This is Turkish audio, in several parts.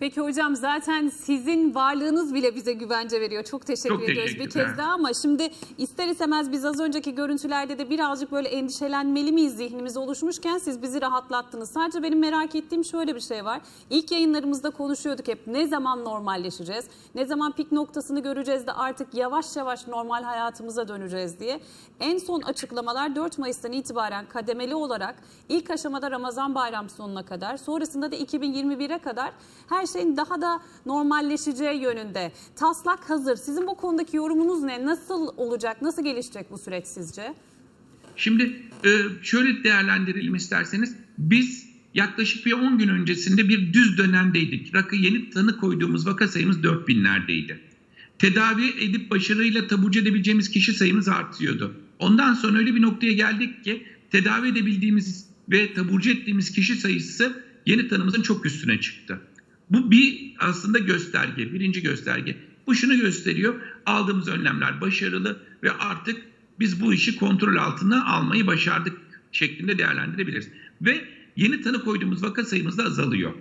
Peki hocam zaten sizin varlığınız bile bize güvence veriyor. Çok teşekkür Çok ediyoruz bir kez daha ama şimdi ister istemez biz az önceki görüntülerde de birazcık böyle endişelenmeli miyiz zihnimiz oluşmuşken siz bizi rahatlattınız. Sadece benim merak ettiğim şöyle bir şey var. İlk yayınlarımızda konuşuyorduk hep ne zaman normalleşeceğiz? Ne zaman pik noktasını göreceğiz de artık yavaş yavaş normal hayatımıza döneceğiz diye. En son açıklamalar 4 Mayıs'tan itibaren kademeli olarak ilk aşamada Ramazan bayram sonuna kadar sonrasında da 2021'e kadar her şeyin daha da normalleşeceği yönünde. Taslak hazır. Sizin bu konudaki yorumunuz ne? Nasıl olacak? Nasıl gelişecek bu süreç sizce? Şimdi e, şöyle değerlendirelim isterseniz. Biz yaklaşık bir 10 gün öncesinde bir düz dönemdeydik. Rakı yeni tanı koyduğumuz vaka sayımız 4000'lerdeydi. Tedavi edip başarıyla taburcu edebileceğimiz kişi sayımız artıyordu. Ondan sonra öyle bir noktaya geldik ki tedavi edebildiğimiz ve taburcu ettiğimiz kişi sayısı yeni tanımızın çok üstüne çıktı. Bu bir aslında gösterge, birinci gösterge. Bu şunu gösteriyor, aldığımız önlemler başarılı ve artık biz bu işi kontrol altına almayı başardık şeklinde değerlendirebiliriz. Ve yeni tanı koyduğumuz vaka sayımız da azalıyor.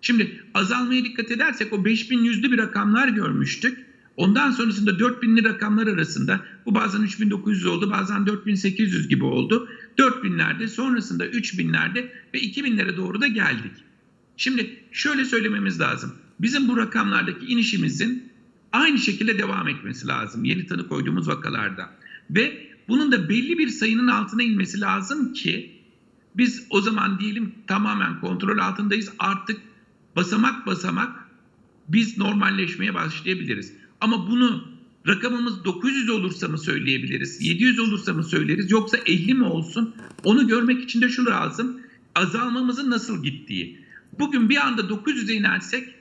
Şimdi azalmaya dikkat edersek o 5100'lü bir rakamlar görmüştük. Ondan sonrasında 4000'li rakamlar arasında bu bazen 3900 oldu bazen 4800 gibi oldu. 4000'lerde sonrasında 3000'lerde ve 2000'lere doğru da geldik. Şimdi şöyle söylememiz lazım. Bizim bu rakamlardaki inişimizin aynı şekilde devam etmesi lazım yeni tanı koyduğumuz vakalarda. Ve bunun da belli bir sayının altına inmesi lazım ki biz o zaman diyelim tamamen kontrol altındayız. Artık basamak basamak biz normalleşmeye başlayabiliriz. Ama bunu rakamımız 900 olursa mı söyleyebiliriz? 700 olursa mı söyleriz? Yoksa 50 mi olsun? Onu görmek için de şu lazım. Azalmamızın nasıl gittiği. Bugün bir anda 900'e inersek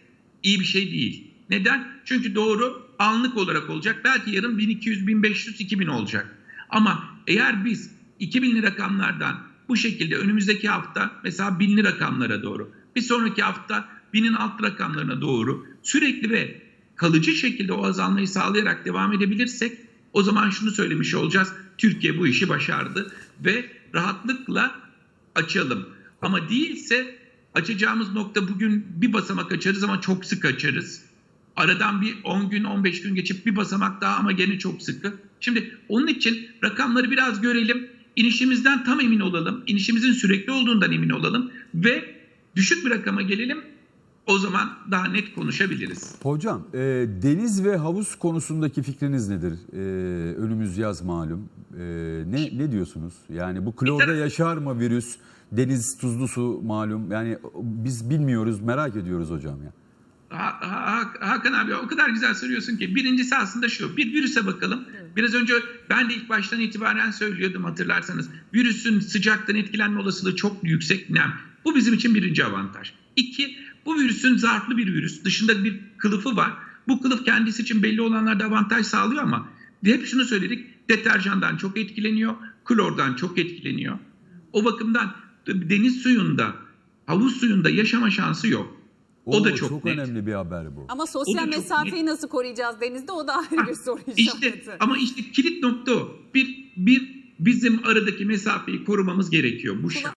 iyi bir şey değil. Neden? Çünkü doğru anlık olarak olacak. Belki yarın 1200, 1500, 2000 olacak. Ama eğer biz 2000'li rakamlardan bu şekilde önümüzdeki hafta mesela 1000'li rakamlara doğru, bir sonraki hafta 1000'in alt rakamlarına doğru sürekli ve kalıcı şekilde o azalmayı sağlayarak devam edebilirsek o zaman şunu söylemiş olacağız. Türkiye bu işi başardı ve rahatlıkla açalım. Ama değilse açacağımız nokta bugün bir basamak açarız ama çok sık açarız. Aradan bir 10 gün 15 gün geçip bir basamak daha ama gene çok sıkı. Şimdi onun için rakamları biraz görelim. İnişimizden tam emin olalım. İnişimizin sürekli olduğundan emin olalım. Ve düşük bir rakama gelelim. O zaman daha net konuşabiliriz. Hocam e, deniz ve havuz konusundaki fikriniz nedir? E, önümüz yaz malum. E, ne ne diyorsunuz? Yani bu klorda yaşar mı virüs? Deniz tuzlu su malum. Yani biz bilmiyoruz merak ediyoruz hocam ya. Ha- Ha- Hakan abi o kadar güzel soruyorsun ki birincisi aslında şu bir virüse bakalım. Biraz önce ben de ilk baştan itibaren söylüyordum hatırlarsanız. Virüsün sıcaktan etkilenme olasılığı çok yüksek nem. Bu bizim için birinci avantaj. İki bu virüsün zarflı bir virüs. Dışında bir kılıfı var. Bu kılıf kendisi için belli olanlarda avantaj sağlıyor ama hep şunu söyledik. Deterjandan çok etkileniyor. Klordan çok etkileniyor. O bakımdan deniz suyunda, havuz suyunda yaşama şansı yok. O da Oo, çok net. önemli bir haber bu. Ama sosyal O çok mesafeyi nasıl koruyacağız denizde? O da ayrı bir soru İşte işareti. ama işte kilit nokta o. Bir, bir bizim aradaki mesafeyi korumamız gerekiyor bu şart.